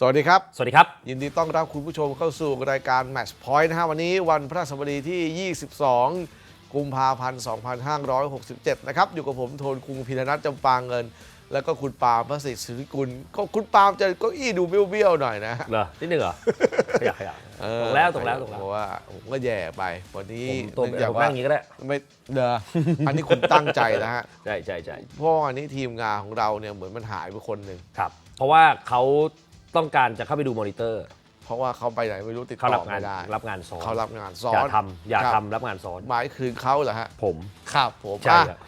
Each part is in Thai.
สวัสดีครับ สวัสดีครับ ยินดีต้อนรับคุณผู้ชมเข้าสู่รายการ Match Point นะฮะวันนี้วันพระสบดีที่ 22 กุมภาพันธ์ 2567 นะครับ อยู่กับผมโทนคุงพิรนัทจำปางเงิน แล้วก็คุณปาล์มพระสิทธิ์สุริกุลก็คุณปาล์มจะเก็อี้ดูเบี้ยวๆหน่อยนะเหรอนิดนึงเหรอขยับขยับเออตรงแล้วตรงแล้วตรงแล้วเพราะว่าผมก็แย่ไปวันนี้ผมตัวเนื่องจากผมว่านั่งอย่างนี้ก็ได้ไม่เดออันนี้คุณตั้งใจนะฮะใช่ใช่ใช่เพราะว่าอันนี้ทีมงานของเราเนี่ยเหมือนมันหายไปคนหนึ่งครับ เพราะว่าเขา ต้องการจะเข้าไปดูมอนิเตอร์ เพราะว่าเขาไปไหนไม่รู้ติดเขาต่รัอบงานไม่ได้รับงานซ้อนเขารับงานซ้ออย่านทำอย่าครับทำรับงานซ้อนหมายคือเขาเหรอฮะ ผม ครับผมใช่อะครับ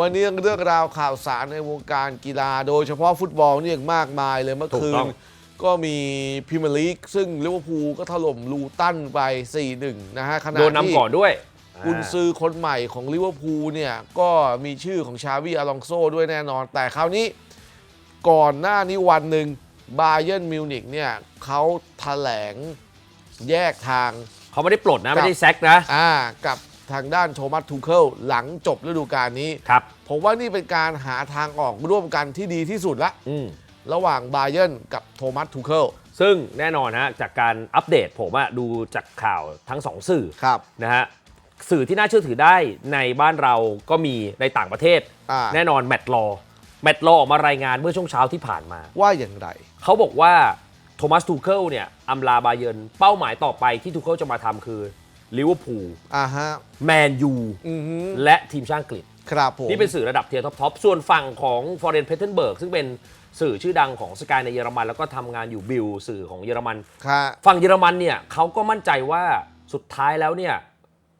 วันนี้เรื่องราวข่าวสารในวงการกีฬา โดยเฉพาะฟุตบอลเนี่ยมากมายเลยเมื่อถูกคืต้น อง ก็มีพรีเมียร์ลีกซึ่งลิเวอร์พูลก็ถล่มลูตันไป 4-1 นะฮะขณะโดนที่นำก่อนด้วยกุนซือคนใหม่ของลิเวอร์พูลเนี่ย ก็มีชื่อของชาวีอลองโซด้วยแน่นอน แต่คราวนี้ก่อนหน้านี้วันหนึ่ง บาเยิร์นมิวนิกเนี่ยเขาแถลงแยกทาง เขาไม่ได้ปลดนะครับไม่ได้แซกนะ อ่ากับทางด้านโทมัสทูเคิลหลังจบฤดูกาลนี้ ครับ ผมว่านี่เป็นการหาทางออกร่วมกันที่ดีที่สุดละอืมระหว่างบาเยิร์นกับโทมัสทูเคิลซึ่งแน่นอนฮะจากการอัปเดตผมอะดูจากข่าวทั้งสองสื่อครับ นะฮะสื่อที่น่าเชื่อถือได้ในบ้านเราก็มีในต่างประเทศ อ่า แน่นอนแมตต์ลอ แมตต์ลอออกมารายงานเมื่อช่วงเช้าที่ผ่านมา ว่าอย่างไร เขาบอกว่าโทมัสทูเคิลเนี่ยอำลาบาเยิร์นเป้าหมายต่อไปที่ทูเคิลจะมาทำคือลิเวอร์พูลอ่าฮะแมนยูอือฮึและทีมชาติอังกฤษ ครับผม นี่เป็นสื่อระดับเทียร์ท็อปๆส่วนฝั่งของฟอร์เรนเพเทนเบิร์กซึ่งเป็นสื่อชื่อดังของสกายในเยอรมัน แล้วก็ทำงานอยู่บิลสื่อของเยอรมัน ค่ะฝั่งเยอรมันเนี่ยเขาก็มั่นใจว่าสุดท้ายแล้วเนี่ย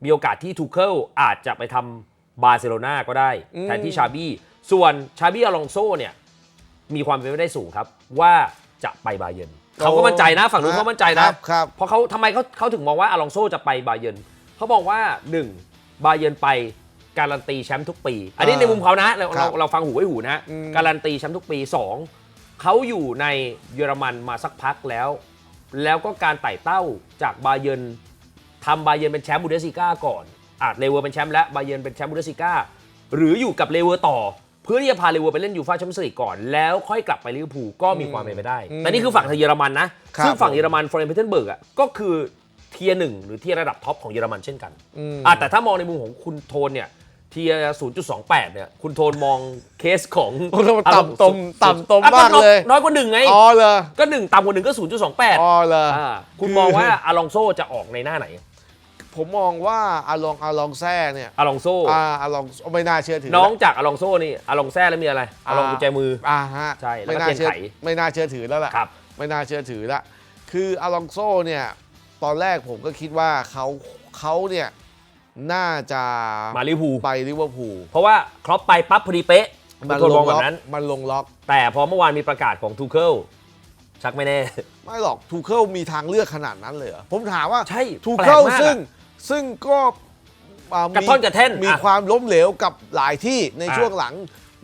มีโอกาสที่ทูเคิลอาจจะไปทำบาร์เซโลนาก็ได้อืมแทนที่ชาบี้ ส่วนชาบี้อลองโซเนี่ยมีความเป็นไปได้สูงครับ ว่าจะไปบาเยิร์นเขาก็มั่นใจนะฝั่งนู้นเขามั่นใจคนะรับครับเพราะเขาทำไมเขาเขาถึงมองว่าอลองโซจะไปบาเยิร์นเขาบอกว่า 1. บาเยิร์นไปการันตีแชมป์ทุกปี อันนี้อ่าในมุมเขานะเราครัเราบเราฟังหูไว้หูนะอืมการันตีแชมป์ทุกปี 2. เขาอยู่ในเยอรมันมาสักพักแล้ว แล้วก็การไต่เต้าจากบาเยิร์นทำบาเยิร์นเป็นแชมป์บูเดสซิก้าก่อนอาจเลเวอร์เป็นแชมป์และบาเยิร์นเป็นแชมป์บูเดสซิก้าหรืออยู่กับเลเวอร์ต่อเพื่อที่จะพาเลเวอร์ไปเล่นยูฟ่าแชมเปี้ยนส์ลีกก่อน แล้วค่อยกลับไปลิเวอร์พูลก็มีความเป็นไปได้อืมแต่นี่คือฝั่งทางเยอรมันนะครับซึ่งฝั่งเยอรมันฟอร์เรนเพเทนเบิร์กอะก็คือเทียร์หนึ่งหรือเทียร์ระดับท็อปของเยอรมันเช่นกันอืมอะแต่ถ้ามองในมุมของคุณโทนเนี่ยเทียร์0.28 เนี่ย คุณโทนมองเคสของโอ้โหต่ำตมอะต่ำตมอะมากเลย น้อยกว่าหนึ่งไง อ๋อเลยก็หนึ่งต่ำกว่าหนึ่งก็ 0.28 อ๋อเลยอ่าคุณมองว่าอลองโซจะออกในหน้าไหน ผมมองว่าอาลองอาลองแซ่เนี่ยอลองโซอ่าอาลองไม่น่าเชื่อถือน้องจากอลองโซนี่อลองแซ่แล้วมีอะไรอลองกุญแจมือ อ่าฮะใช่แล้วไม่ก็น่าเชื่อเทียนไขไม่น่าเชื่อถือแล้วล่ะครับ ไม่น่าเชื่อถือละคืออลองโซเนี่ยตอนแรกผมก็คิดว่าเขาเขาเนี่ยน่าจะมาลิเวอร์พูลไปลิเวอร์พูลเพราะว่าครอปไปปั๊บพอดีเป๊ะคุณโทนมองแบบนั้น มันลงล็อก แต่พอเมื่อวานมีประกาศของทูเคิลชักไม่แน่ ไม่หรอกทูเคิลมีทางเลือกขนาดนั้นเลยเหรอผมถามว่าใช่ทูแปลเคิกลมากซึ่งอะ ซึ่ง ก็อ่ากระท่อนกระแท่นมีอะ ความล้มเหลวกับหลายที่ในอะช่วงหลัง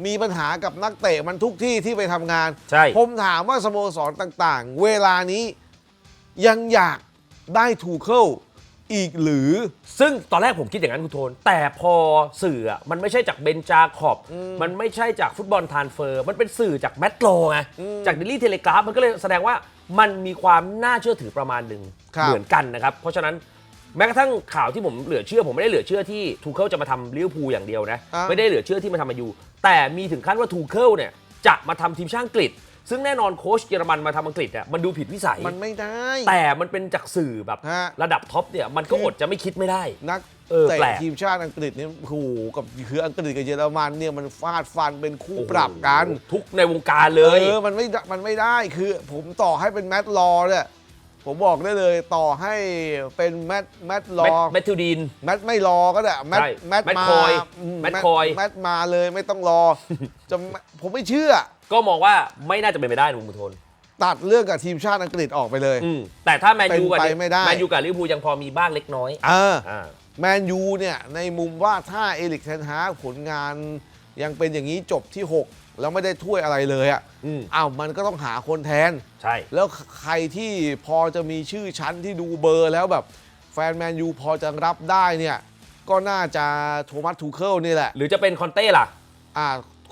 มีปัญหากับนักเตะมันทุกที่ที่ไปทำงาน ใช่ ผมถามว่าสโมสรต่างๆ เวลานี้ยังอยากได้ทูเคิลอีกหรือ ซึ่งตอนแรกผมคิดอย่างนั้นคุณโทน แต่พอสื่ออะมันไม่ใช่จากเบนจาขอบ มันไม่ใช่จากฟุตบอลทรานเฟอร์ มันเป็นสื่อจากแมตโลไงอืมจากเดลี่เทเลกราฟมันก็เลยแสดงว่ามันมีความน่าเชื่อถือประมาณหนึ่งครับ เหมือนกันนะครับ เพราะฉะนั้น แม้กระทั่งข่าวที่ผมเหลือเชื่อผมไม่ได้เหลือเชื่อที่ทูเคิลจะมาทำลิเวอร์พูลอย่างเดียวนะ อะไม่ได้เหลือเชื่อที่มาทำมายูแต่มีถึงขั้นว่าทูเคิลเนี่ยจะมาทำทีมชาติอังกฤษ ซึ่งแน่นอนโค้ชเยอรมันมาทำอังกฤษเนี่ยมันดูผิดวิสัย มันไม่ได้ แต่มันเป็นจากสื่อแบบฮะ ระดับท็อปเนี่ยมันก็อดจะไม่คิดไม่ได้ นักเออเตะแปลกทีมชาติอังกฤษนี่โอ้โหกับคืออังกฤษกับเยอรมันเนี่ยมันฟาดฟันเป็นคู่ปรับกัน ทุกในวงการเลย เออ มันไม่ได้มันไม่ได้ คือผมต่อให้เป็นแมตต์ลอเนี่ย ผมบอกได้เลยต่อให้เป็นแมตต์แมตต์ลอแมทธิวดีน แมตต์ไม่รอก็ได้แมตใช่ต์แมตต์แมตต์มาคอยอืแมตต์คอยแมตต์มาเลยไม่ต้องรอจะผมไม่เชื่อ ก็มองว่าไม่น่าจะเป็นไปได้ลุงมุทนตัดเรื่องกับทีมชาติอังกฤษออกไปเลย อืมแต่ถ้าแมนยูกับเป็นไปไม่ได้ แมนยูกับลิเวอร์พูลยังพอมีบ้างเล็กน้อยเออ อ่า แมนยูเนี่ย ในมุมว่าถ้าเอลิกเทนฮากผลงานยังเป็นอย่างนี้จบที่ 6 แล้วไม่ได้ถ้วยอะไรเลยอะ่ะอืม อ้าวมันก็ต้องหาคนแทน ใช่ แล้วใครที่พอจะมีชื่อชั้นที่ดูเบอร์แล้วแบบ แฟนแมนยูพอจะรับได้เนี่ย ก็น่าจะโทมัสทูเคิลนี่แหละ หรือจะเป็นคอนเต้ล่ะ อ่า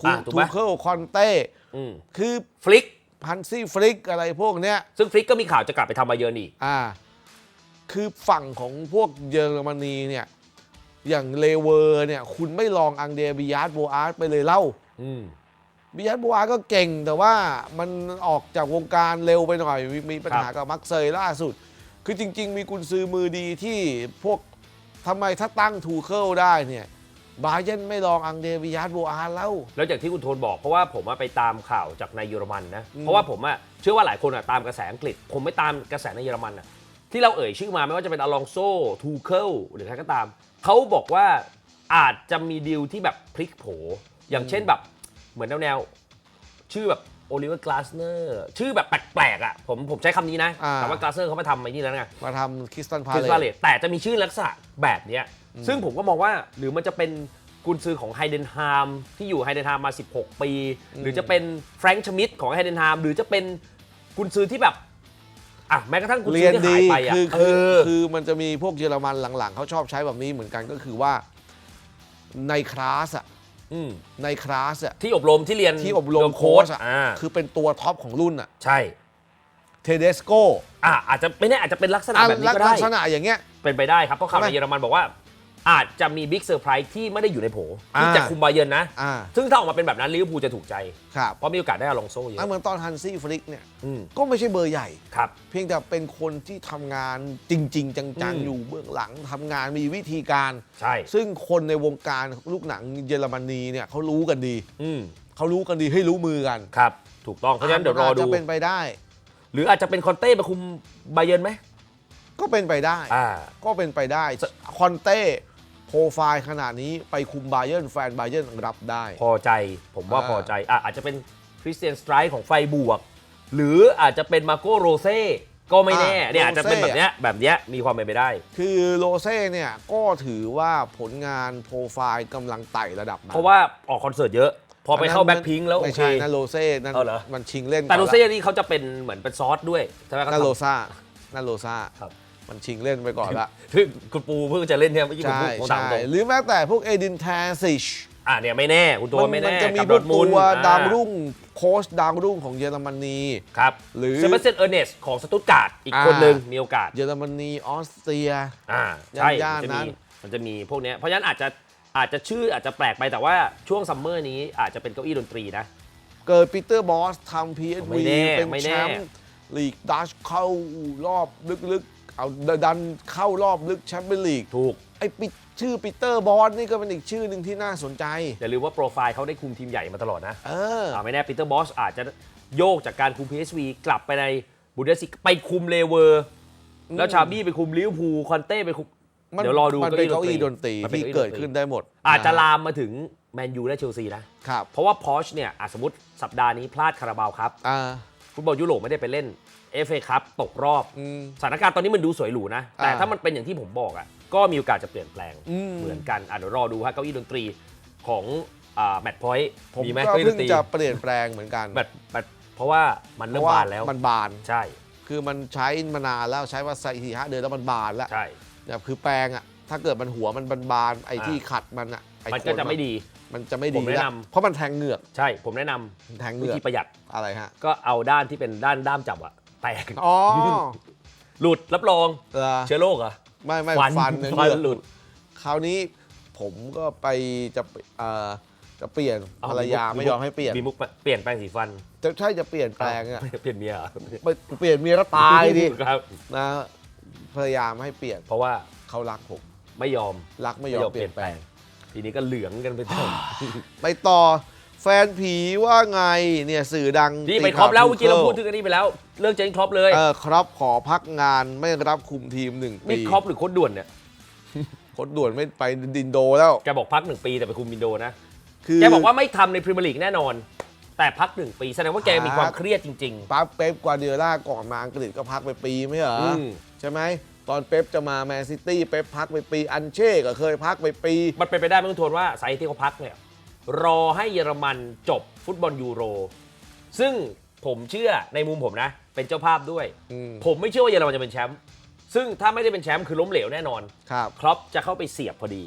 อ่าถูกทูไหม เคิลคอนเต้อืมคือฟลิกฮันซี่ฟลิกอะไรพวกเนี้ย ซึ่งฟลิกก็มีข่าวจะกลับไปทำบาเยิร์นอีก อ่า คือฝั่งของพวกเยอรมนีเนี่ย อย่างเลเวอร์เนี่ย คุณไม่ลองอังเดร์บิยาร์ดโบอาร์ตไปเลยเล่า อืม บิยาร์ดโบอาร์ตก็เก่งแต่ว่ามันออกจากวงการเร็วไปหน่อยมีมีปัญหากับมักเซยล่าสุด คือจริง ๆ มีกุนซือมือดีที่พวกทำไมถ้าตั้งทูเคิลได้เนี่ยบาเยร์นไม่ลองอังเดร์บิยาร์ดโบอาร์ตแล้ว แล้วอย่างที่คุณโทนบอกเพราะว่าผมอะไปตามข่าวจากในเยอรมันนะอืมเพราะว่าผมอะเชื่อว่าหลายคนอะตามกระแสอังกฤษ ผมไม่ตามกระแสในเยอรมันอะที่เราเอ่ยชื่อมาไม่ว่าจะเป็นอลองโซทูเคิลหรือใครก็ตาม เขาบอกว่าอาจจะมีดีลที่แบบพลิกโผ อย่างเช่นแบบ เหมือนแนวๆชื่อแบบโอลิเวอร์กลาสเนอร์ชื่อแบบแปลกๆอะผมผมใช้คำนี้นะ อ่า แต่ว่ากลาสเนอร์เขามาทำไอ้นี่แล้วไง มาทำคริสตันพาคริสเลวาตเลตแต่จะมีชื่อลักษณะแบบเนี้ยซึ่งผมก็มองว่าหรือมันจะเป็นกุนซือของไฮเดนฮามที่อยู่ไฮเดนฮามมา 16 ปี หรือจะเป็นแฟรงค์ชมิดของไฮเดนฮามหรือจะเป็นกุนซือที่แบบอะแม้กระทั่งกุนซืเรียอนที่ดีหายไปอะคือเอคืออ คือมันจะมีพวกเยอรมันหลังๆ เขาชอบใช้แบบนี้เหมือนกันก็คือว่าในคลาสอะ มในคลาสอะที่อบรมที่เรียนที่อบรมโดนโค้ชอะอ่าคือเป็นตัวท็อปของรุ่นอะใช่เทเดสโกอะอาจจะไม่แน่อาจจะเป็นลักษณะแบบนี้ก็ลัได้กษณะอย่างเงี้ย เป็นไปได้ครับเพราะข่าวใช่ในไหมเยอรมันบอกว่า อาจจะมีบิ๊กเซอร์ไพรส์ที่ไม่ได้อยู่ในโผที่อ่าจะคุมบาเยิร์นนะ อ่า ซึ่งถ้าออกมาเป็นแบบนั้นลิเวอร์พูลจะถูกใจ ครับเพราะมีโอกาสได้อลองโซ่เยอะอะเหมือนตอนฮันซี่ฟลิกเนี่ยอืมก็ไม่ใช่เบอร์ใหญ่ ครับ เพียงแต่เป็นคนที่ทำงานจริง ๆ จัง อืม ๆ อยู่เบื้องหลังทำงานมีวิธีการ ใช่ ซึ่งคนในวงการลูกหนังเยอรมนีเนี่ยเขารู้กันดีอืมเขารู้กันดีให้รู้มือกันครับ ถูกต้อง เพราะฉะนั้นเดี๋ยวรอดูจะเป็นไปได้ หรืออาจจะเป็นคอนเต้ไปคุมบาเยิร์นไหมก็เป็นไปได้ อ่า ก็เป็นไปได้คอนเต้ โปรไฟล์ขนาดนี้ไปคุมบาเยิร์นแฟนบาเยิร์นรับได้ พอใจผมว่าอ่า พอใจอะอาจจะเป็นคริสเตียนสไตร์ของไฟบวก หรืออาจจะเป็นมาโกโรเซ่ก็ไม่แน่เนี่ยอาจจะเป็นแบบเนี้ยแบบเนี้ยมีความเป็นไปได้ คือโรเซ่เนี่ยก็ถือว่าผลงานโปรไฟล์กำลังไต่ระดับมาเพราะว่าออกคอนเสิร์ตเยอะ พอไปเข้าแบ็คพิงแล้วโอไม่เค ใช่นั่นโรเซ่นั่นเอาเหรอ มันชิงเล่นแต่โรก่อนละเซ่นี่เขาจะเป็นเหมือนเป็นซอสด้วยใช่ไหมครับนั่นโรซ่านั่นโรซ่าครับ มันชิงเล่นไปก่อนละคือคุณปูเพิ่งจะเล่นเนี่ยเมื่อกี้ผมใช่พูดผมถามใช่ตรงหรือแม้แต่พวกเอดินแทซิช อะเนี่ยไม่แน่คุณโดนไม่มัแน่จะมีกับพดวอกร์ทมุตันด์วอ่ดาวรุ่งโค้ชดาวรุ่งของเยอรมนี ครับหรือเซบาสเตียนเออร์เนสของสตุตการ์ดอีกคนหนึ่งมีโอกาส เยอรมนีออสเตรีย อ่าใช่ย่านมันจะๆนั้มีน มันจะมีพวกเนี้ยเพราะฉะนั้นอาจจะอาจจะชื่ออาจจะแปลกไปแต่ว่าช่วงซัมเมอร์นี้อาจจะเป็นเก้าอี้ดนตรีนะ เกิดปีเตอร์บอสทำพีเอสไม่วีแน่เป็นไม่แชแน่มป์ลีกดัชเข้ารอบลึกๆ เอาดันเข้ารอบลึกแชมเปี้ยนลีกถูก ไอ้ปิชื่อปีเตอร์บอสนี่ก็เป็นอีกชื่อหนึ่งที่น่าสนใจ อย่าลืมว่าโปรไฟล์เขาได้คุมทีมใหญ่มาตลอดนะเอออ่าไม่แน่ปีเตอร์บอสอาจจะโยกจากการคุม PSV กลับไปในบูเดสซิกไปคุมเลเวอร์ แล้วชาบี้ไปคุมลิเวอร์พูลคอนเต้ไปคุมมันเดี๋ยวรอดูมันเป็นเก้าอี้ดนตรีมันเป็นที่เก้าอี้เกิดดนตรีขึ้นได้หมด อาจจะนลามมาถึงแมนยูและเชลซีนะครับเพราะว่าพอชเนี่ยอะสมมติสัปดาห์นี้พลาดคาราบาวครับอ่าฟุตบอลยุโรปไม่ได้ไปเล่น FA ครับตกรอบอืม สถานการณ์ตอนนี้มันดูสวยหรูนะ แต่อ่าถ้ามันเป็นอย่างที่ผมบอกอะก็มีโอกาสจะเปลี่ยนแปลงอืม เหมือนกันอะเดี๋ยวรอดูฮะเก้าอี้ดนตรีของแมตช์พอยต์ผมมีไหมก็เก้าอี้ดเพิ่งนตรีจะเปลี่ยนแปลงเหมือนกันแมตช์แมตช์เพราะว่ามันเพเริ่มราะว่าบานแล้ว มันบาน ใช่คือมันใช้มานานแล้วใช้มาใส่สี่ห้าเดือนแล้วมันบานแล้วใช่แบบคือแปลงอะถ้าเกิดมันหัวมันบานๆไอ้อ่า ที่ขัดมันอะไอ้มันก็ขจะไม่ดี มันจะไม่ผดีมแนะแล้วนำ เพราะมันแทงเหงือกใช่ผมแนะนำมันแทงเหวิงือกธีประหยัดอะไรฮะ ก็เอาด้านที่เป็นด้านด้ามจับอะ แตกอ๋อหลุดรับรองเออเชื้อโรคเหรอไม่ไม่ฟันฟันเนี่ยฟันเหงือกหลุด คราวนี้ผมก็ไปจะเอ่อจะเปลี่ยนเอ้ภรรยาไม่ยอมให้เปลี่ยนมีมุกเปลี่ยนแปรงสีฟันจะใช่จะเปลี่ยนแปลงอะเปลี่ยนเมียเหรอไปเปลี่ยนเมียก็ตายดิครับ นะภรรยาไม่ให้เปลี่ยนเพราะว่าเขารักผมไม่ยอมรักไม่ยอมเปลี่ยนแปลง ทีนี้ก็เหลืองกันไปทั้ง ไปต่อ แฟนผีว่าไงเนี่ยสื่อดังนี่ไปตีครอปแล้วข่เมื่อกี้เราทูพูดถึงอันนี้ไปแล้ว เรื่องเจนครอปเลยเออครับขอพักงานไม่รับคุมทีมหนึ่งนี่ปีครอปหรือโค้ดด่วนเนี่ยโคตรด่วนไม่ไปดินโดแล้วแกบอกพักหนึ่งปีแต่ไปคุมบินโดนะคือแกบอกว่าไม่ทำในพรีเมียร์ลีกแน่นอน แต่พักหนึ่งปีแสดงว่าแกมีความพักเครียดจริงปั๊บเป๊ปกวาร์ดิโอล่าก่อนมาอังกฤษก็พักไปปีไม่เหรออืมใช่ไหมตอนเป๊ปจะมาแมนซิตี้เป๊ปพักไปปีอันเช่ก็เคยพักไปปีๆมันเป็นไปได้ไหมคุณโทนว่าสาเหตุที่เขาพักเนี่ย รอให้เยอรมันจบฟุตบอลยูโร ซึ่งผมเชื่อในมุมผมนะ เป็นเจ้าภาพด้วย อืมผมไม่เชื่อว่าเยอรมันจะเป็นแชมป์ซึ่งถ้าไม่ได้เป็นแชมป์คือล้มเหลวแน่นอนครับครอปจะเข้าไปเสียบพอดี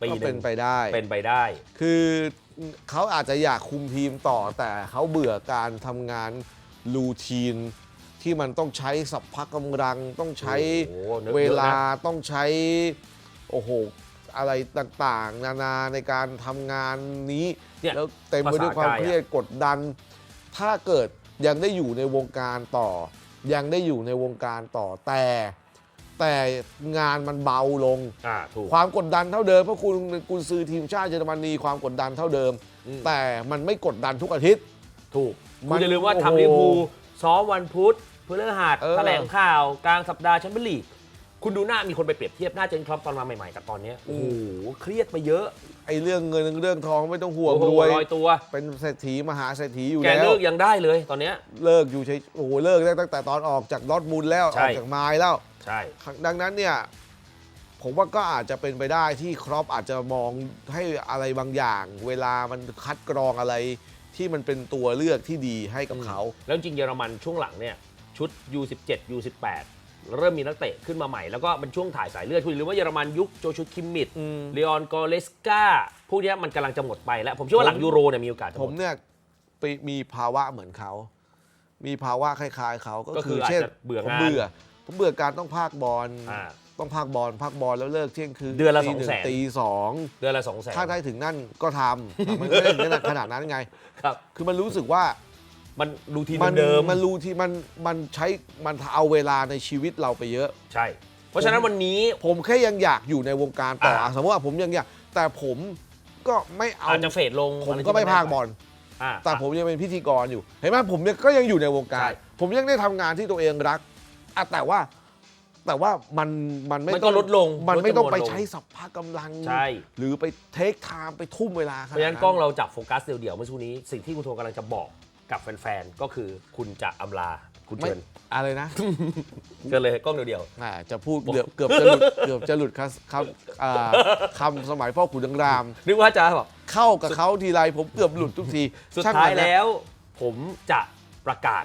ปีก็หเป็นึ่นงไปได้ เป็นไปได้ คือเขาอาจจะอยากคุมทีมต่อแต่เขาเบื่อการทำงานรูทีน ที่มันต้องใช้สัพพะกำลัง ต้องใช้โอ้โหนึกเยอะนะ เวลาต้องใช้ โอ้โห อะไรต่างๆ นานาในการทำงานนี้ เนี่ยแล้วเต็มไปด้วยความภาษากายอะ เครียดกดดัน ถ้าเกิดยังได้อยู่ในวงการต่อ ยังได้อยู่ในวงการต่อแต่ แต่งานมันเบาลง อ่าถูก ความกดดันเท่าเดิมเพราะคุณกุนซือทีมชาติเยอรมนีความกดดันเท่าเดิม อืม แต่มันไม่กดดันทุกอาทิตย์ ถูกมัคุนณอย่าลืมว่าโอ้โหทำลิเวอร์พูลซ้อมวันพุธพฤหัสเออ แถลงข่าวกลางสัปดาห์แชมเปี้ยนลีก คุณดูหน้ามีคนไปเปรียบเทียบหน้าเจนครอปตอนมาใหม่ๆกับตอนเนี้ยโอ้โหเครียดไปเยอะไอ้เรื่องเงินเรื่องทองไม่ต้องห่วงโอ้โหรวย ลอยตัว เป็นเศรษฐีมหาเศรษฐีอยู่แกแล้ว เลิกยังได้เลยตอนเนี้ย เลิกอยู่ใช้โอ้โหเลิกได้ตั้งแต่ตอนออกจากดอร์ทมุนด์แล้ว ใช่ ออกจากไมล์แล้ว ใช่ ดังนั้นเนี่ย ผมว่าก็อาจจะเป็นไปได้ที่ครอปอาจจะมองให้อะไรบางอย่าง เวลามันคัดกรองอะไรที่มันเป็นตัวเลือกที่ดีให้กับเขา แล้วจริงเยอรมันช่วงหลังเนี่ย ชุด U17 U18 เริ่มมีนักเตะขึ้นมาใหม่ แล้วก็เป็นช่วงถ่ายสายเลือดคุณหรือว่าเยอรมันยุคโจชุคิมมิดอืมเลออนกอเลสกาพวกเนี้ยมันกำลังจะหมดไปแล้ว ผมเชื่อว่าหลังยูโรเนี่ยมีโอกาสจะหผมมดเนี่ยไปมีภาวะเหมือนเขา มีภาวะคล้ายๆเขาก็ก็คือคือเช่นอาจจะเบื่องานผมเบื่อ ผมเบื่อการต้องพากบอลอ่าต้องพากบอลพากบอลแล้วเลิกเที่ยงคืนเดือนละตีห200,000ตีสองเดือนละสองแสนถ้าได้ถึงนั่นก็ทำแต่มันไม่ได้ถึงขนาดนั้นไง ครับ คือมันรู้สึกว่า มันรูทีนมันเดิมมันรู้ที่มันมันใช้มันเอาเวลาในชีวิตเราไปเยอะ ใช่ เพราะฉะนั้นวันนี้ ผมแค่ยังอยากอยู่ในวงการต่ออ่าอะ สมมติว่าผมยังอยากแต่ผมก็ไม่เอาอาจจะเฟดลงผมอะรที่ก็ไม่นพากบอล อ่าแต่ผมยังเป็นพิธีกรอยู่ เห็นไหมผมยังก็ยังอยู่ในวงการ ใช่ ผมยังได้ทำงานที่ตัวเองรักอะแต่ว่าแต่ว่ามันมันไม่มันก็ลดลงมันไม่ต้องไปลดจำนวนลงใช้สัพพะกำลัง ใช่ หรือไปเทคไทม์ไปทุ่มเวลาขเพนาดราะฉะนั้นนั้นกล้องเราจับโฟกัสเดี่ยวๆเมื่อสักครู่นี้สิ่งที่คุณโทกำลังจะบอก กับแฟนๆ ก็คือคุณจะอำลาคุณไม่เชิญอะไรนะ เชิญเลยกล้องเดียว อ่าจะพูดเกือบเกือบจะหลุดเกือบจะหลุดคำคำอ่าคำสมัยพ่อขุนดังราม ๆ นึกว่าจะบอกเข้ากับเขาทีไรผมเกือบหลุดทุกทีสุดช่งท้ายมันนะ แล้ว ผมจะประกาศ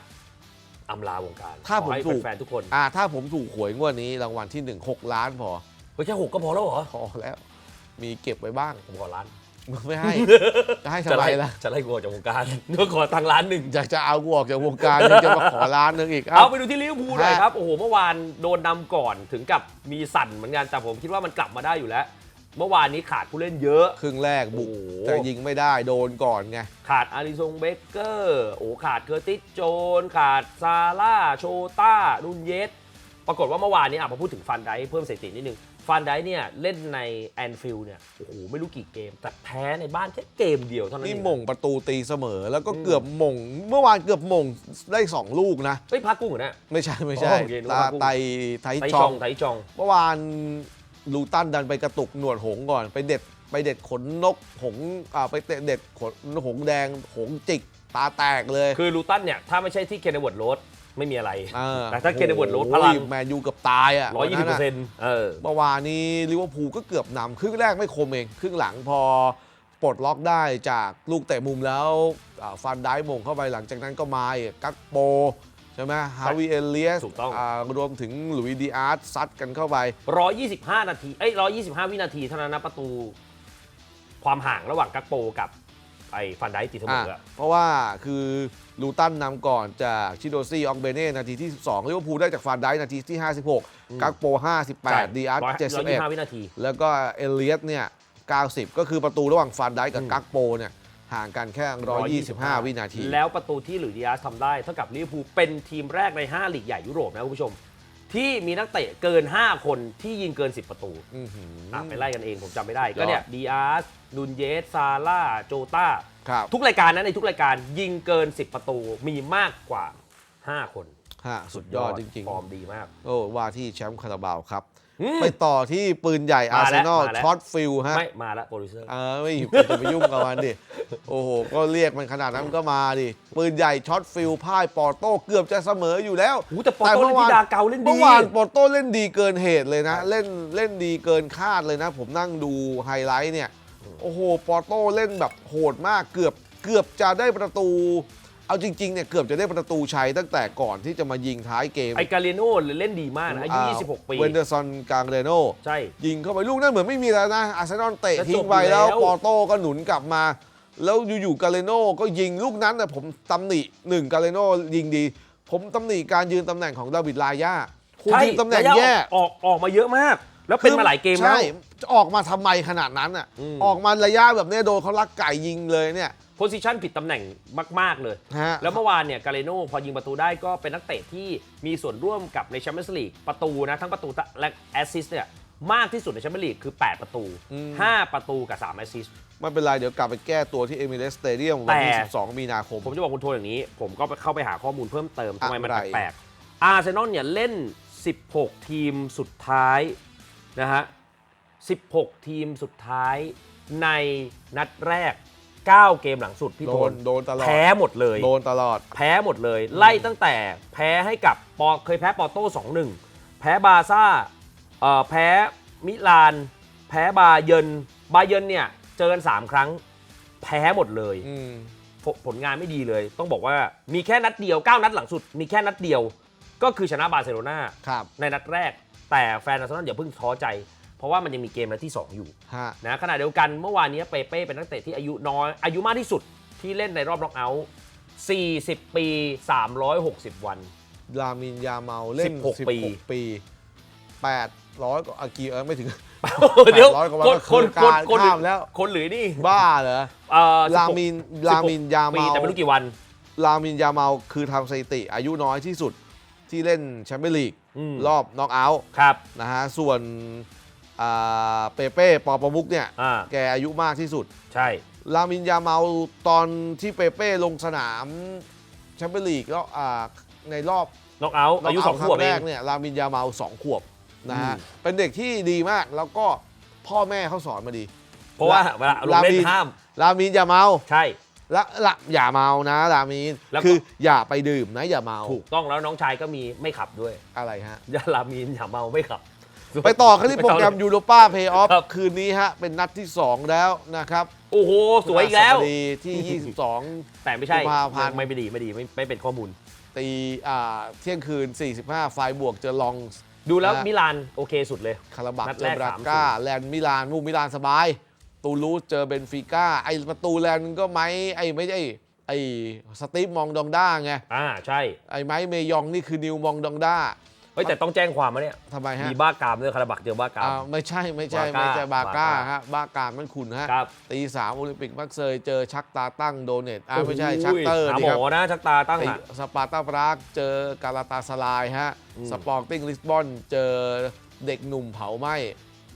อำลาวงการถ้าผมขอให้ถูก แฟนๆทุกคนอ่าถ้าผมถูกหวยงวดนี้รางวัลที่หนึ่งหกล้านพอเฮ้ยแค่หกก็พอแล้วเหรอพอแล้ว มีเก็บไว้บ้างผมขอล้าน ไม่ให้ จะให้ทำจะไมไล่ล่ะ จะไล่กูออกจากวงการเพื่อขอตังค์ล้านหนึ่ง อยากจะเอากูออกจากวงการยังจะมาขอล้านหนึงอีกเอาไปดูที่ลิเวอร์พูลหน่อยฮะครับ โอ้โห เมื่อวานโดนนำก่อนถึงกับมีสั่นเหมือนกัน แต่ผมคิดว่ามันกลับมาได้อยู่แล้ว เมื่อวานนี้ขาดผู้เล่นเยอะ ครึ่งแรกบุก โอ้โห แต่ยิงไม่ได้โดนก่อนไง ขาดอาริซงเบเกอร์ โอ้ขาดเคอร์ติสโจนขาดซาร่า โชต้านุนเยส ปรากฏว่าเมื่อวานนี้อะพอพูดถึงฟันไดค์เพิ่มสถิตินิดนึงฟันไดค์เนี่ยเล่นในแอนฟิลด์เนี่ยโอ้โหไม่รู้กี่เกม แต่แพ้ในบ้านแค่เกมเดียวเท่านั้นนี่เองหม่งประตูตีเสมอ แล้วก็เกือบหม่ง เมื่อวานเกือบหม่งได้สองลูกนะ เฮ้ยพักกุ้งเหรอเนี่ย ไม่ใช่ไม่ใช่อ๋อโอเคนึกตาว่าพวกไตไทไทชจออง งไทจอง เมื่อวานลูตันดันไปกระตุกหนวดหงส์ก่อน ไปเด็ดไปเด็ดขนนกหงส์อ่าไปเตะเด็ดขนหงส์แดงหงส์จิกตาแตกเลย คือลูตันเนี่ย ถ้าไม่ใช่ที่เคนเนเวิร์ดโรด ไม่มีอะไร เออแต่ถ้าเคนเนเวิร์ดโรดพโอ้ลัยงแมนยูเกับตายอะร้อยยี่สิบเปอร์เซ็นต์เออ เมื่อวานนี้ลิเวอร์พูลก็เกือบนำครึ่งแรกไม่คมเอง ครึ่งหลังพอปลดล็อกได้จากลูกเตะมุมแล้วอ่าฟันได้มงเข้าไปหลังจากนั้นก็มาอีกกักโป ใช่ไหมฮาวิเอเลียสถูกต้องรวมถึงหลุยส์ดีอาร์ตซัดกันเข้าไป125นาที เอ้ย125วินาทีเท่านั้นนะประตู ความห่างระหว่างกักโปกับ ไอ้ฟันไดค์ติดเสมออะเพราะว่าคือลูตันนำก่อนจากชิโดซี่อองเบเน่นาทีที่ 12ลิเวอร์พูลได้จากฟานไดนาทีที่ 56 กักโป 58 ดีอาร์ต125วินาที71แล้วก็เอเลียสเนี่ย 90 ก็คือประตูระหว่างฟานไดกับอืมกักโปเนี่ยห่างกันแค่ 125 วินาที แล้วประตูที่หลุยส์ดิอาสทำได้เท่ากับลิเวอร์พูลเป็นทีมแรกใน 5 ลีกใหญ่ยุโรปนะคุณผู้ชม ที่มีนักเตะเกิน 5 คนที่ยิงเกิน 10 ประตูอื้อหืออะไปไล่กันเองผมจำไม่ได้สุดยอดก็เนี่ยดีอาร์ส นุนเยสซาร่าโจต้า ครับทุกรายการนะในทุกรายการยิงเกิน 10 ประตูมีมากกว่า 5 คนฮะสุดยอดจริง ฟอร์มดีมาก ๆ โอ้ว่าที่แชมป์คาราบาวครับ อืมไปต่อที่ปืนใหญ่อามาร์แล้เซวนอลมาแล้ว ช็อตฟิลฮะ ไม่มาแล้วโปรดิวเซอร์ เออไม่จะไปยุ่งกับมันดิ โอ้โห ก็เรียกมันขนาดนั้นก็มาดิ ปืนใหญ่ช็อตฟิลพ่ายปอร์โต้เกือบจะเสมออยู่แล้วหูแต่ปอร์โต้เล่นที่ดาเกาเล่นดี เมื่อวานปอร์โต้เล่นดีเกินเหตุเลยนะ เล่นเล่นดีเกินคาดเลยนะ ผมนั่งดูไฮไลท์เนี่ย โอ้โห ปอร์โต้เล่นแบบโหดมากเกือบเกือบจะได้ประตู เอาจริงๆเนี่ยเกือบจะได้ประตูชัยตั้งแต่ก่อนที่จะมายิงท้ายเกมไอกาเลโน่เล่นดีมากนะอายุ 26 ปีเวนเดอร์ซอนกางเรโนใช่ ยิงเข้าไปลูกนั้นเหมือนไม่มีแล้วนะอาร์เซนอลเตะจะจบทิ้งไปอยู่แล้วแล้วปอร์โต้ก็หนุนกลับมา แล้วอยู่ๆกาเลโนก็ยิงลูกนั้นแต่ผมตำหนิหนึ่งกาเลโนยิงดี ผมตำหนิการยืนตำแหน่งของดาวิดลายาคุณใช่ยืนตำแหน่งระยะแย่ออกออกมาเยอะมาก แล้วเป็นมาหลายเกมแล้ว ใช่จะออกมาทำไมขนาดนั้นอะอืม ออกมาระยะแบบเนี้ยโดนเขาลักไก่ยิงเลยเนี่ยโพซิชันผิดตำแหน่งมาก ๆ เลย ฮะ แล้วเมื่อวานเนี่ยกาเลโน่พอยิงประตูได้ก็เป็นนักเตะที่มีส่วนร่วมกับในแชมเปี้ยนส์ลีกประตูนะ ทั้งประตูและแอสซิสต์เนี่ยมากที่สุดในแชมเปี้ยนส์ลีกคือ 8 ประตู5ประตูกับ 3 แอสซิสต์ ไม่เป็นไร เดี๋ยวกลับไปแก้ตัวที่เอมิเรสสเตเดียมวันที่ แต่ 12 มีนาคม ผมจะบอกคุณโทอย่างนี้ ผมก็เข้าไปหาข้อมูลเพิ่มเติมทำไมมันอะไร แปลกๆอาร์เซนอลเนี่ยเล่น 16 ทีมสุดท้าย นะฮะ 16 ทีมสุดท้ายในนัดแรก 9 เกมหลังสุดพี่โดโทนนโดนตลอดแพ้หมดเลย โดนตลอด แพ้หมดเลย ไล่ตั้งแต่แพ้ให้กับปอเคยแพ้ปอโต้2-1แพ้บาร์ซ่าเอ่อแพ้มิลาน แพ้บาเยิร์นบาเยิร์นเนี่ยเจอกัน3ครั้ง แพ้หมดเลย อืมผผลงานไม่ดีเลย ต้องบอกว่ามีแค่นัดเดียว 9 นัดหลังสุด มีแค่นัดเดียว ก็คือชนะบาร์เซโลนาครับ ในนัดแรก แต่แฟนอาร์เซนอลอย่าเพิ่งท้อใจ เพราะว่ามันยังมีเกมนัดที่ 2 อยู่ฮะ นะขณะเดียวกันเมื่อวานนี้เปเป้เป็นนักเตะที่อายุน้อยอายุมากที่สุดที่เล่นในรอบน็อกเอาท์40 ปี 360 วัน ลามินยาเมาเล่น16ปี16ปี800กว่าอากีเออไม่ถึง เดี๋ยว800กว่าวันคนก็คนคือคนการคนข้ามแล้ว คนหรือนี่บ้าเหรอ เอ่อลา16มิน16ลามิน ยาปีเมาแต่ไม่รู้กี่วัน ลามิน ยาเมา คือทำสถิติ อายุน้อยที่สุด ที่เล่นแชมเปี้ยนลีกอืม รอบน็อกเอาท์ครับ นะฮะส่วนอ่าเปเป้ปอประมุกเนี่ยอ่า แกอายุมากที่สุด ใช่ ลามินยาเมาตอนที่เปเป้ลงสนามแชมเปี้ยนลีกแล้วอ่าในรอบน็อกเอาท์อายุน็กสองเขวบครั้เอแรง กเนี่ยลามินยาเมาสองขวบนะฮะอืม เป็นเด็กที่ดีมากแล้วก็พ่อแม่เขาสอนมาดี เพราะว่าเวลาลงเล่นห้าม ลามินอย่าเมา ใช่ ละละอย่าเมานะลามินแล้วก็ คืออย่าไปดื่มนะอย่าเมาถูกต้องแล้วน้องชายก็มีไม่ขับด้วยอะไรฮะยาลามีนอย่าเมาไม่ขับ ไปต่อกันที่โปรแกรมยูโรป้าเพย์ออฟครับ คืนนี้ฮะ เป็นนัดที่ 2 แล้วนะครับโอ้โห สวยอีกแล้ว พฤหัสบดีที่ 22 แต่ไม่ใช่กุมภาพันธ์ ไม่ไม่ดีไม่ดีไม่ไม่เป็นข้อมูล ตีอ่าเที่ยงคืน 45 ไฟบวกเจอลองดูแล้วนะมิลานโอเคสุดเลย คาราบักนัดเจแรอกบราสามศูนย์ก้าแลนด์มิลานมูมิลานสบาย ตูลูสเจอเบนฟิก้าไอประตูแลนด์ก็ไม้ไอไม่ใช่ไอสตีฟมองดองด้าไงอ่าใช่ไอไม้เมยองนี่คือนิวมองดองด้าเฮ้ยแต่ต้องแจ้งความมาเนี่ยทำไมฮะมีบ้ากามด้วยคาราบักเจอบ้ากามอ่าไม่ใช่ไม่ใช่บาก้าไม่ใช่บาก้าบาก้าฮะบ้ากามมันขุนฮะครับตีสามโอลิมปิกมักเซยเจอชักตาตั้งโดเนตอ่าไม่ใช่โอ้โหชักเตอร์หาดีหมครับอนะชักตาตั้งไอ้อะสปาร์ตาปรากเจอกาลาตาสลายฮะอืมสปอร์ติ้งลิสบอนเจอเด็กหนุ่มเผาไหม้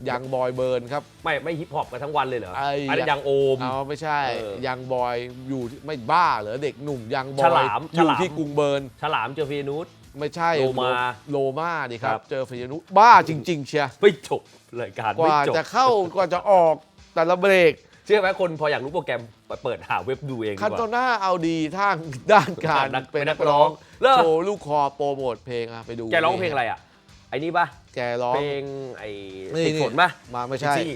ยังบอยเบิร์นครับ ไม่ไม่ฮิปฮอปกันทั้งวันเลยเหรอไอ้ อันนี้ยังโอม เอาไม่ใช่ เออยังบอยอยู่ที่ไม่บ้าเหรอเด็กหนุ่มยังบอฉยลามอยู่ฉลาม ที่กรุงเบิร์น ฉลามเจอฟีนูส ไม่ใช่โลมาโลมาดิครัครับ บ เจอฟิยานุบ้าจริง ๆ เชียร์ไม่จบรายการกไม่ว่าจบ จะเข้ากว่าจะออกแต่ละเบรกเชื่อไหมคนพออยากรู้โปรแกรมเปิดหาเว็บดูเองดีคันกโตว่า น่าเอาดีทางด้านการนักเป็นเป็นนันักกร้ร้อองงเลิกโชว์ลูกคอโปรโมทเพลงอะไปดูแกร้องเพลงอะไรอะไอ้นี่ปะ แกร้องเพลงไอ้นี่ติดฝนปะมาไม่ใช่ที่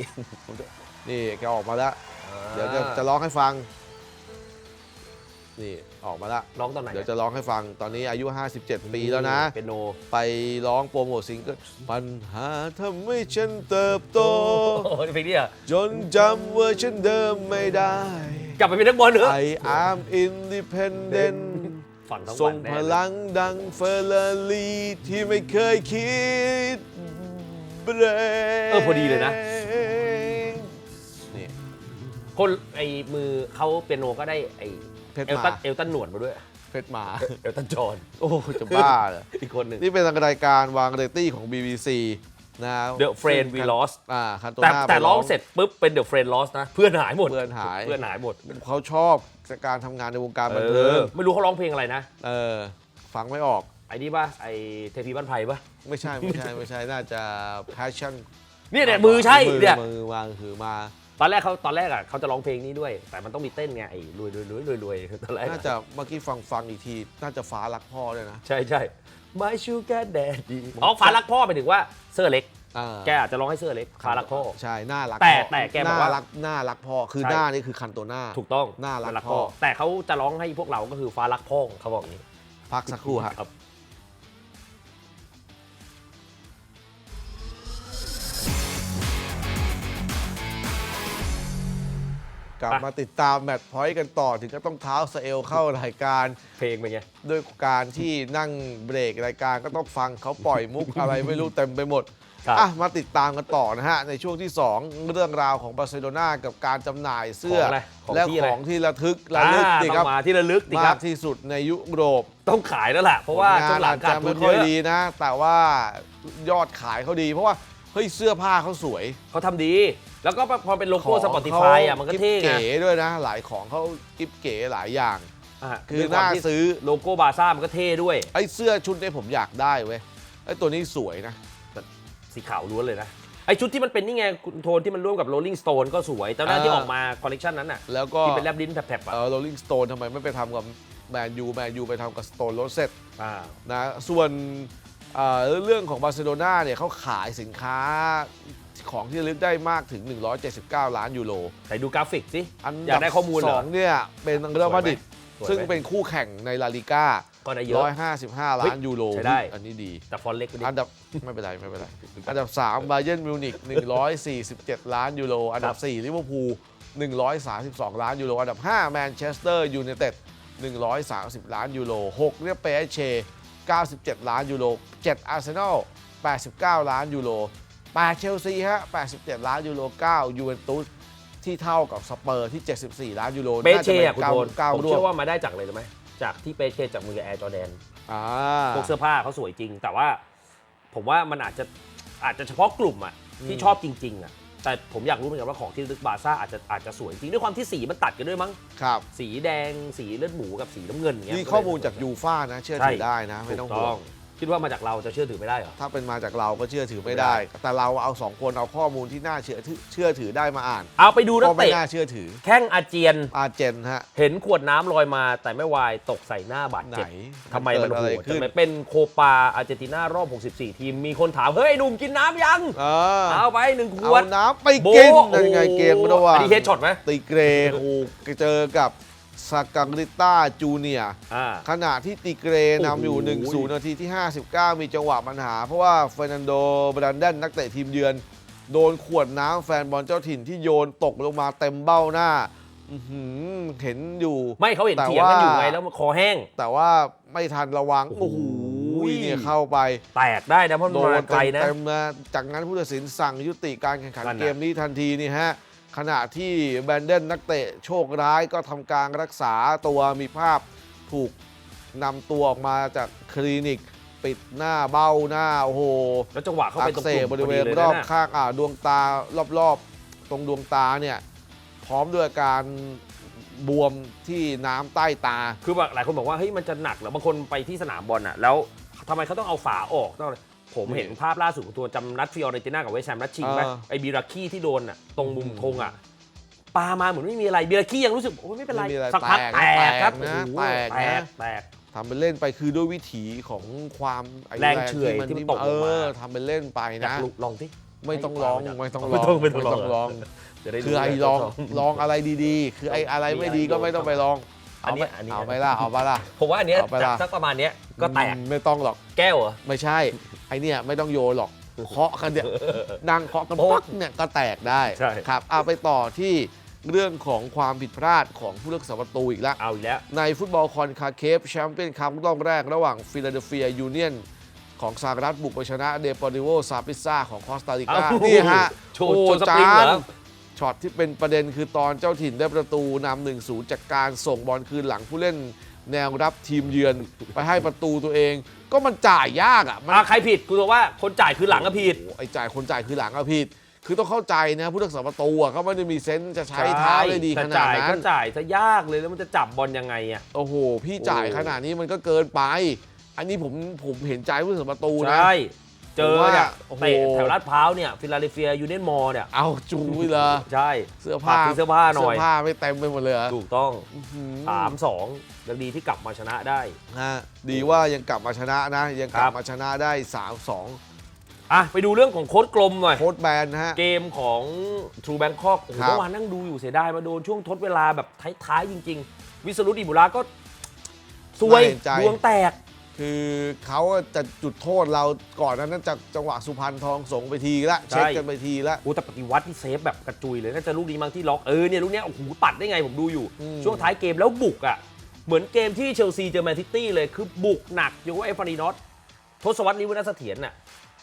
นี่แกออกมาแล้ว เดี๋ยวจะจะร้องให้ฟัง นี่ออกมาแล้วร้องตอนไหนเดี๋ยวจะร้องให้ฟังตอนนี้อายุ 57 ปีแล้วนะเป็นโนไปร้องโปรโมทซิงเกิลปัญหาทำให้ฉันเติบโตโอ้โหเพลงนี้อะจนจำว่าฉันเดิมไม่ได้ กลับไปเป็นนักบอลเถอะ I am independent ฝันทั้งส่วังนพแน่เลยลังดังเฟอร์รารีที่ไม่เคยคิดเบรกเออพอดีเลยนะ นี่ คนไอ้มือเขาเปียโนก็ได้ไอ้เพชรเอลหตัมานเอลตันหนวดมาด้วย เพชรหมา เอลตันจอห์นโอ้จะบ้าเหรอ อีกคนหนึ่ง นี่เป็นรายการวางเรตตี้ของ BBC นะ The Friend We Lost อ่าคันโตแต่น่าแต่ไปร้องเสร็จปุ๊บเป็น The Friend Lost นะ เพื่อนหายหมดเพื่อนหาย เพื่อนหายหมดเขาชอบการทำงานในวงการเอบันเทิงอไม่รู้เขาร้องเพลงอะไรนะ เออฟังไม่ออก ไอ้นี่ป่ะไอ้เทพีบ้านไผ่ป่ะไม่ใช่ไม่ใช่ไม่ใช่น่าจะ passion เนี่ยเนี่ยมือใช่มือเนี่ยมือวางถือมา ตอนแรกเขาตอนแรกอะเขาจะร้องเพลงนี้ด้วย แต่มันต้องมีเต้นไงไอ้รวยรวยรวยรวยรวยตอนแรกน่าจะเมื่อกี้ฟังฟังอีกที น่าจะฟ้ารักพ่อด้วยนะ ใช่ใช่ My Sugar Daddy อ๋อฟ้ารักพ่อหมายถึงว่าเสื้อเล็ก อ่าแกอาจจะร้องให้เสื้อเล็กคารักพ่อ ใช่น่ารักแต่พ่อแต่แกบอกว่าน่รักน่ารักพ่อคือใช่ หน้านี่คือคันตัวหน้า ถูกต้องน่ารักคาพ่อ แต่เขาจะร้องให้พวกเราก็คือฟ้ารักพ่อเขาบอกอย่างนี้ พักสักครู่ฮะ ครับ กลับมาติดตามแมตช์พอยต์กันต่อถึงก็ต้องเท้าสเอลเข้ารายการ เพลงเป็นไง ด้วยการที่นั่งเบรกรายการก็ต้องฟังเขาปล่อยมุกอะไรไม่รู้เต็มไปหมดครับ อะมาติดตามกันต่อนะฮะ ในช่วงที่ 2 เรื่องราวของบาร์เซโลนากับการจำหน่ายเสื้อ ของอะไรของและที่อะไร ของที่ระทึกระลึกอ่าดีต้คอรับงมาที่ระลึกดีคมารักบ ที่สุดในยุโรป ต้องขายแล้วล่ะ เพราะว่าผลช่วงหลัอางจขาจะดทุไม่นค่อยเยอะดีนะ แต่ว่ายอดขายเขาดี เพราะว่าเฮ้ยเสื้อผ้าเขาสวย เขาทำดี แล้วก็พอเป็นโลขโก้องสปอติฟายอะมันก็เท่กิ๊บไงเก๋ด้วยนะ หลายของเขากิ๊บเก๋หลายอย่างอะคือด้วยคน่าวมที่ซื้อโลโก้บาซ่ามันก็เท่ด้วย ไอ้เสื้อชุดนี้ผมอยากได้เว้ยไอ้ตัวนี้สวยนะสีขาวล้วนเลยนะไอชุดที่มันเป็นนี่ไงคุณโทนที่มันร่วมกับ Rolling Stone ก็สวยแต่หน้าอ่าที่ออกมาคอลเลกชันนั้นน่ะแล้วก็ที่เป็นแลบลิ้นแผลบๆอะเออโรลลิงสโตนทำไมไม่ไปทำกับแมนยูแมนยูไปทำกับสโตนโรเซตอ่านะส่วนเอ่อเรื่องของบาร์เซโลนาเนี่ยเขาขายสินค้า ของที่ระลึกได้มากถึง 179 ล้านยูโรไหนดูกราฟิกสิอันอยากได้ข้อมูลเหรสอองเนี่ยเป็นเรอัลมาดริดสวยไหมซึ่งเป็นคู่แข่งในลาลิก้าก็ได้เยอะ155 ล้านยูโรใช้ได้ อันนี้ดี แต่ฟอนต์เล็กไปดิอันดับไม่เป็นไรไม่เป็นไร อันดับ3บาเยิร์นมิวนิก147 ล้านยูโร อันดับ4ลิเวอร์พูล132 ล้านยูโร อันดับ5แมนเชสเตอร์ยูไนเต็ด130 ล้านยูโร6เนี่ยเปเช97 ล้านยูโร7อาร์เซนอล89 ล้านยูโร 8เชลซีฮะ87 ล้านยูโร9ยูเวนตุสที่เท่ากับสเปอร์ที่ 74 ล้านยูโรเปน่าเช่จะเป็นอะคุณเก้าโทนเก้าผมร่วเชื่อมว่ามาได้จากอะไรรู้ไหมจากที่เปเช่จากมือแอร์จอแดนอ่าพวกเสื้อผ้าเขาสวยจริง แต่ว่าผมว่ามันอาจจะอาจจะเฉพาะกลุ่มอะที่ชอบจริงๆอะแต่ผมอยากรู้เหมือนกันว่าของที่ลึกบาซ่าอาจจะอาจจะสวยจริงด้วยความที่สีมันตัดกันด้วยมั้งครับ สีแดงสีเลือดหมูกับสีน้ำเงินเงี้ย นี่ข้อมูลจากยูฟ่านะ เชื่อถือใช่ได้นะถูไม่ต้องกห่ต้วอง ง คิดว่ามาจากเราจะเชื่อถือไม่ได้เหรอ ถ้าเป็นมาจากเราก็เชื่อถือไม่ได้ แต่เราเอาสองคนเอาข้อมูลที่น่าเชื่อถือเชื่อถือได้มาอ่านเอาไปดูนัก็กไม่เตะน่าเชื่อถือ แข้งอาเจียน อาเจนฮะ เห็นขวดน้ำลอยมาแต่ไม่วายตกใส่หน้าบาดไหนเจ็บทำไมมันเกิดอะไรโหดขึ้น ทำไมเป็นโคปาอาร์เจนตินารอบ 64 ทีม มีคนถาม เฮ้ยหนุ่มกินน้ำยัง เออเอาไปหนึ่งขเอาวดน้ำไปกินโบ๊ะนั่นไงโอ้โหเกมระหว่างอันนี้เฮดช็อตไหมติเกรโอ้เจอกับ สกังริต้าจูเนียร์อ่า ขณะที่ติเกรนำอยู่ โอ้โห 1-0 นาทีที่ 59 มีจังหวะปัญหา เพราะว่าเฟอร์นันโดบรันเดนนักเตะทีมเยือน โดนขวดน้ำแฟนบอลเจ้าถิ่นที่โยนตกลงมาเต็มเบ้าหน้าอื้อหือเห็นอยู่ ไม่เขาเห็นแต่เถียงกันอยู่ว่า ไงแล้วมันคอแห้ง แต่ว่าไม่ทันระวัง โอ้โอ้โห โหเนี่ยเข้าไป แตกได้นะเพราะมันโดมานไกลนะ เต็มๆนะจากนั้นผู้ตัดสินสั่งยุติการแข่งขันนั่นน่ะ เกมนี้ทันทีนี่ฮะ ขณะที่แบนเดนนักเตะโชคร้ายก็ทำการรักษาตัวมีภาพถูกนำตัวออกมาจากคลินิกปิดหน้าเบ้าหน้าโอ้โหแล้วจังหวะเข้าอัไปกตรงเสบปุ่มบริเวณพดีลยรอบข้างอ่าดวงตารอบๆ ตรงดวงตาเนี่ยพร้อมด้วยการบวมที่น้ำใต้ตา คือแบบหลายคนบอกว่าเฮ้ยมันจะหนักเหรอบางคนไปที่สนามบอลอะแล้วทำไมเขาต้องเอาฝาออกต้องอะไร ผมเห็นภาพล่าสุดของตัวจำนัดฟิออเรนติน่ากับเวสต์แฮมนัดชิงไหมเออ ไอ้บีราคีที่โดนอะตรงมุมอืมธงอะปามาเหมือนไม่มีอะไรบีราคียังรู้สึกโอ้ยไม่เป็นไรไม่มีอะไรสักพักแตแตกกครับแตกนะโอ้โหแตกนะ แตกแตก ทำเป็นเล่นไปคือด้วยวิถีของความไอ้แรงเฉื่อยมันที่มันตกเอลงมาอทำเป็นเล่นไปอยากนะลุกลองที่ ไม่ต้องร้องให้ไม่ต้องไม่ร้องต้องไม่ต้องร้อง จะได้คือไอ้ด้ลองทดสบลองอะไรดีๆ คือไอ้อะไรไม่ดีก็ไม่ต้องไปลองอันเอาเนี้ไปยอันนี้ เอาไปล่ะเอาไปล่ะ ผมว่าอันเนี้ยเอาไปจากละสักประมาณเนี้ยก็แตกอืมไม่ต้องหรอกแก้วเหรอ ไม่ใช่ไอเนี่ยไม่ต้องโยนหรอกเคาะกันเนี่ยนั่งเคาะกันโป๊ะปักเนี่ยก็แตกได้ใช่ ครับเอาไปต่อที่เรื่องของความผิดพลาดของผู้รักษาประตูอีกแล้ว เอาอีกแล้ว ในฟุตบอลคอนคาเคฟแชมเปี้ยนคัพรอบแรกระหว่างฟิลาเดลเฟียยูเนียนของสหรัฐบุกไปชนะเดปอริโวซาปิซ่าของคอสตาริกาเอ้านี่ฮะโชว์โชว์สปริงเหรอ ช็อตที่เป็นประเด็นคือตอนเจ้าถิ่นได้ประตูนำหนึ่งศูนย์จากการส่งบอลคืนหลังผู้เล่น แนวรับทีมเยือน ไปให้ประตูตัวเอง ก็มันจ่ายยากอะมันอะใครผิดคุณบอกว่าคนจ่ายคือหลังก็ผิด โอ้โหไอ้จ่ายคนจ่ายคือหลังอะผิดคือต้องเข้าใจนะผู้รักษาประตูอะเขาไม่ได้มีเซนส์จะใช้เท้าได้ดีขแต่นาดจ่ายนั้ก็น จ่ายซะยากเลยแล้วมันจะจับบอลยังไงอะ โอ้โห พี่จ่ายโอ้ ขนาดนี้มันก็เกินไป อันนี้ผมผมเห็นใจผู้รักษาประตูนะ ใช่ เจอเนี่ยผมว่าโอ้โหเตะแถวลาดพร้าวเนี่ยฟิลาเดลเฟียยูเนียนมอลเนี่ยเอาจูงไปเลยใช่เสื้อผ้าฝากซื้อเสื้อผ้าหน่อย เสื้อผ้าไม่เต็มไปหมดเลยเหรอถูกต้องหืมสามสองยังดีที่กลับมาชนะได้ ฮะดีว่ายังกลับมาชนะนะ ยังกลัครับบมาชนะได้3 2อะไปดูเรื่องของโค้ดกลมหน่อย โค้ดแบนนะฮะ เกมของ True Bangkok โอ้โหครับ เมื่อวานนั่งดูอยู่เสียดายมาโดนช่วงทดเวลาแบบท้าย ๆ จริง ๆ วิสรุตอิบุระก็ซวยน่าเห็นใจดวงแตก คือเขาจะจุดโทษเราก่อนนั้นจากจังหวะสุพรรณทองสงไปทีละใช่ เช็คกันไปทีละ โอ้แต่ปฏิวัติที่เซฟแบบกระจุยเลยน่าจะลูกนี้มั้งที่ล็อกเออเนี่ยลูกเนี้ยโอ้โหปัดได้ไงผมดูอยู่ อืม ช่วงท้ายเกมแล้วบุกอะ เหมือนเกมที่เชลซีเจอแมนซิตี้เลยคือบุกหนักอย่างว่าเอฟฟารีนอตทศวรรษนิวนาเสถียรน่ะ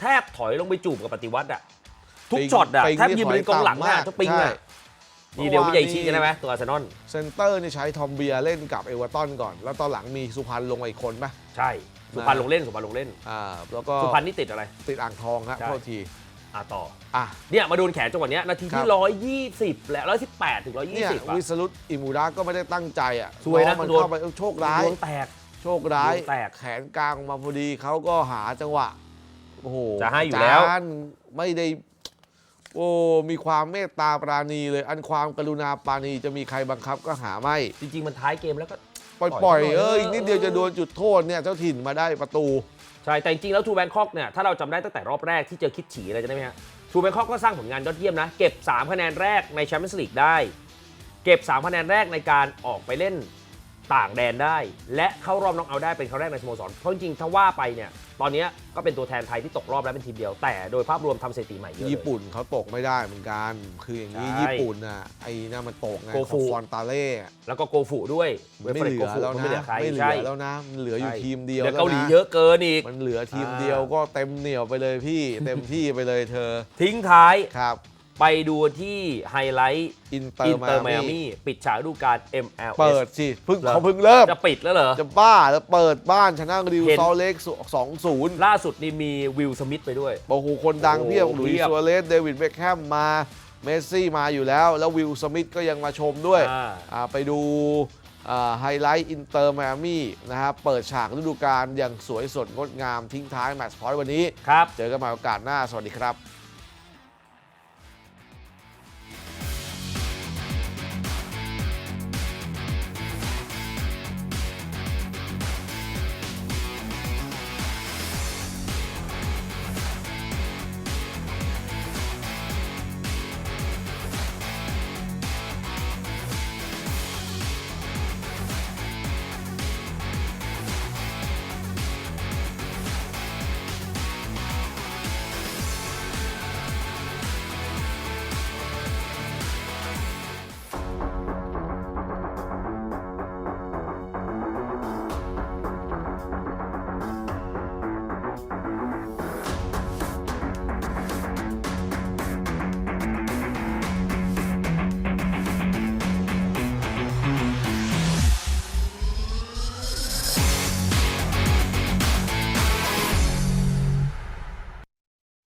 แทบถอยลงไปจูบกับปฏิวัติอะทุกช็อตอะปิงแทบยืนเป็นกองหลังถยอะต่ำมากทุกปิงใช่ อะนี่เดียววิจัยชี้กันได้ไหมตัวอาร์เซนอลเซนเตอร์นี่ใช้ทอมเบียร์เล่นกับเอเวอร์ตันก่อน แล้วตอนหลังมีสุพรรณลงมาอีกคนปะใช่สุพรรณลงเล่นสุพรรณลงเล่นอ่าแล้วก็สุพรรณนี่ติดอะไร ติดอ่างทองฮะใช่ โทษทีอะต่ออะ เนี่ยมาโดนแขนจังหวะเนี้ยนาทีครัที่บร้อยยี่สิบและร้อยสิบแปดถึงร้อยยี่เนี่ยสิบอะ วิสรุตอิมูระก็ไม่ได้ตั้งใจอะซวยนะน้องมันโดน เข้าไปโชคร้าย ดวงแตก โชคร้ายดวงแตกแขนกลางมาพอดีเขาก็หาจังหวะโอ้โหจะให้อยู่แล้ว จานไม่ได้ โอ้มีความเมตตาปราณีเลย อันความกรุณาปราณีจะมีใครบังคับก็หาไม่ จริง ๆ มันท้ายเกมแล้วก็ ปล่อยปปล่ล่ออยยหน่อยเออเอออีกนิดเดียวจะโดนจุดโทษเนี่ยเจ้าถิ่นมาได้ประตู ใช่ แต่จริงๆแล้วทูแบงคอกเนี่ยถ้าเราจำได้ตั้งแต่รอบแรกที่เจอคิดฉีอะไรจะได้ไหมฮะทูแบงคอกก็สร้างผลงานยอดเยี่ยมนะ เก็บ 3 คะแนนแรกในแชมเปี้ยนส์ลีกได้ เก็บ 3 คะแนนแรกในการออกไปเล่น ต่างแดนได้ และเข้ารอบน็อกเอาท์ได้เป็นครั้งแรกในสโมสรเพราะจริงๆถ้าว่าไปเนี่ยตอนเนี้ยก็เป็นตัวแทนไทยที่ตกรอบแล้วเป็นทีมเดียว แต่โดยภาพรวมทำสถิติใหม่เยอะเลย ญี่ปุ่นเขาตกไม่ได้เหมือนกัน คืออย่างนี้ใช่ญี่ปุ่นน่ะไอ้นั่นมันตกไงโกขฟูองฟอนตาเล่อะแล้วก็โกฟุด้วยมันไม่เหลือแล้วมันนะไม่เหลือใครไม่เหลืใช่อแล้วนะมันเหลืออยู่ใช่ทีมเดียวเดี๋ยวแล้วเกาหลีนะเยอะเกินอีก มันเหลือทีมอ่าเดียวก็เต็มเหนียวไปเลยพี่ เต็มที่ไปเลยเธอทิ้งท้าย ครับ ไปดูที่ไฮไลท์อินเตออิร์นมาเตอร์ไมอามี่ มี่ปิดฉากฤดูกาล MLS เปิดสิเพิ่งเหรอเขาเพิ่งเริ่ม จะปิดแล้วเหรอ จะบ้าแล้วเปิดบ้านชนะริวเห็น ซอลเล็กสองศูนย์ล่าสุดนี่มีวิลสมิธไปด้วย โอ้โหคนดังโอ้โหเพียบหลุยเพียส์บซัวเรสเดวิดเบคแฮมมาเมสซี่มาอยู่แล้ว แล้ววิลสมิธก็ยังมาชมด้วยอ่า อ่าไปดูไฮไลท์อินเตอร์ม a มี่นะฮะเปิดฉากฤดูกาลอย่างสวยสดงดงามทิ้งท้ายแมตช์พอยต์วันนี้ ครับ เจอกันใหม่โอกาสหน้า สวัสดีครับ